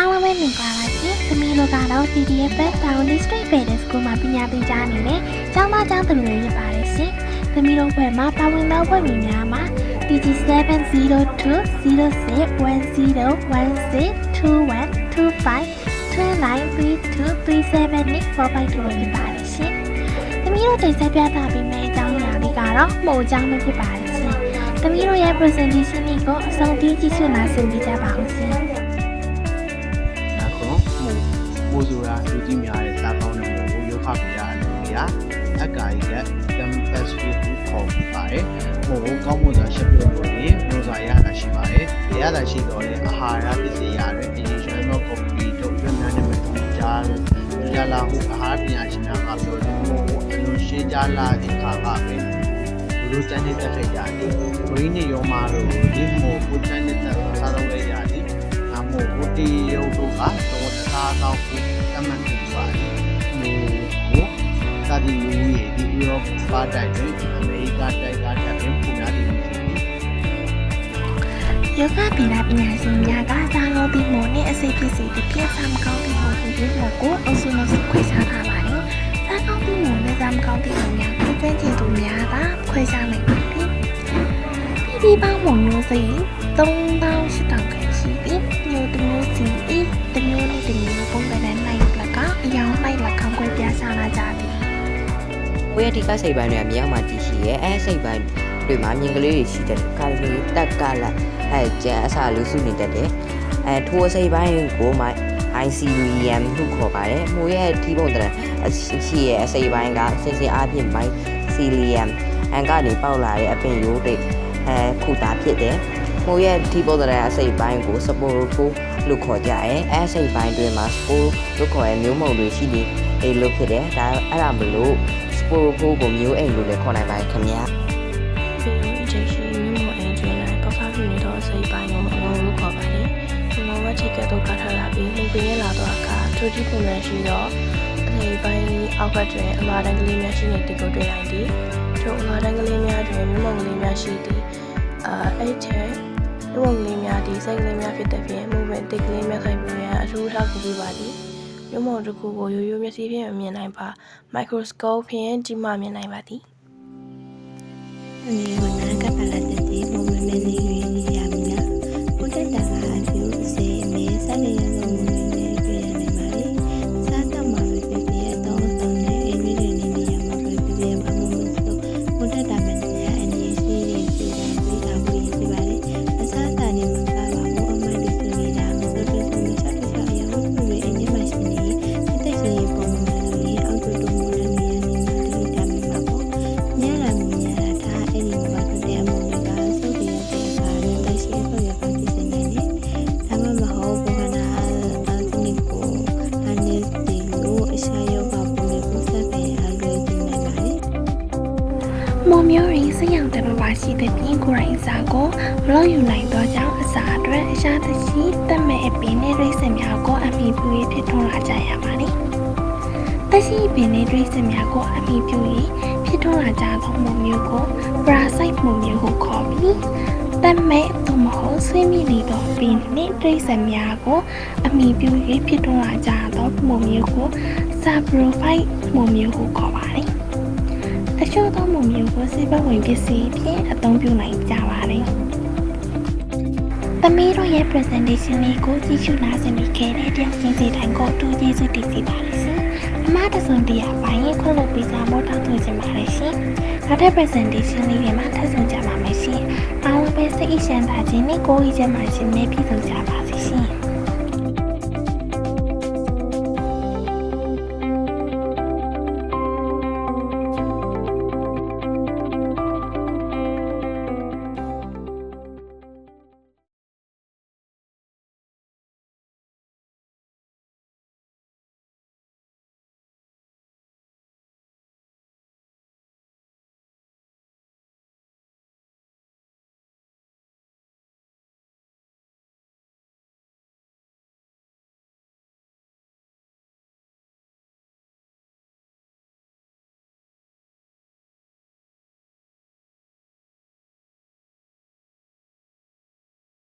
အားလုံးပဲမင်္ဂလာပါရှင်။သမီးတို့ကတော့ TDF Town District Basic School မှာပညာသင်ကြားနေတဲ့ကျောင်းသားကျောင်းသူတွေဖြစ်ပါတယ်ရှင်။သမီးတို့ဘက်မှာပါဝင်သောဘက်ဝင်များမှာ TG702006162125293237 နဲ့452ဖြစ်ပါတယ်ရှင်။သမီးတို့တင်ဆက်ပြသပေးမယ့်အကြောင်းအရာလေးကတော့မှုအကြောင်းပဲဖြစ်ပါတယ်ရှင်။သမီးတို့ရဲ့ presentation လေးကိုအဆုံးထိကြည့်ရှုနားဆင်ကြကြပါဦးရှင်။အခုမို့ မိုးဆိုတာလူကြီးများတဲ့စားကောင်းတဲ့မို့ကိုရုပ်ခပြရအနေနဲ့အက္ကာကြီးက campus view ကိုခေါ်ပါတယ်။မို့ကိုကောင်းမွန်စွာရှင်းပြလို့နေမိုးစာရတာရှိပါတယ်။ရတာရှိတော့လေအာဟာရပစ္စည်းရတယ်အရင်ရွှေတော့ကော်ဖီတို့ရွှေများနဲ့မတူကြလို့ကြလာဟုအာဟာရပညာရှင်များကပြောတယ်မို့ကိုအလုံးရှင်းကြလာတဲ့ခါကပဲလူစတဲ့တက်ခဲ့ကြတယ်။ဝိနည်းရောမာလို့ဒီမို့ကိုစတဲ့တက်စားတော့လေရတယ်။အမို့ကိုတီရုပ်တို့ကတော့ စားတော့ကိုတမန်တူပါတယ်။မို့ကိုစာဒီလူကြီးဒီဥရောပတိုက်တွေအမေရိကတိုက်ကတက်ပြီးပုံများတယ်ဖြစ်ပြီးယောဂဗေဒပညာရှင်များကစာလုံးပြီးမို့နဲ့အစိတ်ဖြစ်စီတစ်ပြည့်စာမကောင်းပြီးမို့ဒီလိုကိုအုပ်စုလို့ခွဲခြားထားပါတယ်။စာကောင်းပြီးမို့နဲ့စာမကောင်းပြီးမို့များကိုကျွမ်းကျင်သူများကခွဲခြားနိုင်ပါတယ်။ဒီပေါင်းမို့မျိုးစိ3800ခ ကိုယ့်ရဲ့ဒီကစိတ်ပိုင်းတွေကမြောက်မှတည်ရှိရဲ့အဲစိတ်ပိုင်းတွေမှာမြင်ကလေးတွေရှိတဲ့ကာလီတက်ကလာအဲကျန်အစာလူစုနေတတ်တယ်အဲထိုးစိတ်ပိုင်းကိုမှ ICUM လို့ခေါ်ပါတယ်။မိုးရဲ့ဒီပုံတရအရှိရဲ့အစိတ်ပိုင်းကစင်စင်အားဖြင့် mycelium အန်ကနေပေါက်လာတဲ့အပင်ရိုးတွေအဲခုတာဖြစ်တယ်။မိုးရဲ့ဒီပုံတရအစိတ်ပိုင်းကို sporo လို့ခေါ်ကြတယ်။အဲစိတ်ပိုင်းတွင်မှာ sporo လို့ခေါ်တဲ့မျိုးမုံတွေရှိနေအေးလို့ဖြစ်တယ်။ဒါအဲ့ဒါမလို့စ ပိုဖိုးကိုမျိုးအိမ်လို့လည်းခေါ်နိုင်ပါတယ်ခင်ဗျာဗီဒီယိုအချိန်ရှိမြင့်မော်အင်ဂျင်နဲ့ပဖပြနေတော့စိတ်ပိုင်းကိုအလုံးလို့ခေါ်ပါတယ်။ဒီမှာဝက်ချီကတ်တော့ကထားလာပြီးမှုပင်းရလာတော့အခါထူးထူးပုံစံရှိတော့အချိန်ပိုင်းအောက်ကတွင်အမာတန်းကလေးများရှိနေတီကိုတွေ့လိုက်သည်။ထိုအမာတန်းကလေးများတွင်မြင့်မော်ကလေးများရှိသည်။အာအဲ့ချဲလူဝင်ကလေးများဒီစိတ်ကလေးများဖြစ်တဲ့ဖြင့်မှုပင်းတစ်ကလေးများခိုင်ပြီးရန်အထူးထောက်ကူပေးပါသည်။ မြင့်မော်တစ်ခုကိုရိုးရိုးမျက်စိဖြင့်မမြင်နိုင်ပါ။ microscope ဖြင့်ကြည့်မှမြင်နိုင်ပါသည်။နေဝင်နာကပလာတဲ့ ရောင်တဲ့ဘဝရှိတဲ့ပြင်ကိုယ်ရိုင်းအစာကိုမလို့ယူနိုင်သောကြောင့်အစာအတွက်အရှာတရှိတက်မဲ့အပင်နဲ့ရိတ်စင်များကိုအမိပြု၍ဖြစ်ထွန်းလာကြရပါသည်။တက်ရှိပင်နဲ့ရိတ်စင်များကိုအမိပြု၍ဖြစ်ထွန်းလာကြသောမုံမျိုးကို parasite မုံမျိုးကိုခေါ်ပြီးတက်မဲ့သို့မဟုတ်ဆွေးမိနေသောပင်နှင့်ရိတ်စင်များကိုအမိပြု၍ဖြစ်ထွန်းလာကြသောမုံမျိုးကို saprophyte မုံမျိုးကိုခေါ်ပါ တယ်။တချို့သောမုံမျိုးကိုစေဘဝင်ပစ္စည်းဖြင့်အသုံးပြုနိုင်ကြပါတယ်။သမီးတို့ရဲ့ presentation လေးကိုကြည့်ရှုနားဆင်ပြီးခဲ့တဲ့တယောက်ချင်းစီတိုင်းကိုအထူးကျေးဇူးတင်စီပါတယ်ရှင်။အမတဆုံတရားပိုင်းခွင့်လို့ပေးကြမို့တောင်းဆိုချင်ပါတယ်ရှင်။နောက်ထပ် presentation လေးတွေမှာထပ်ဆုံကြပါမယ်ရှင်။အားလုံးပဲစိတ်အရှမ်းသာခြင်းနဲ့ကိုယ်ရည်ချမ်းသာခြင်းနဲ့ပြည့်စုံကြပါစေရှင်။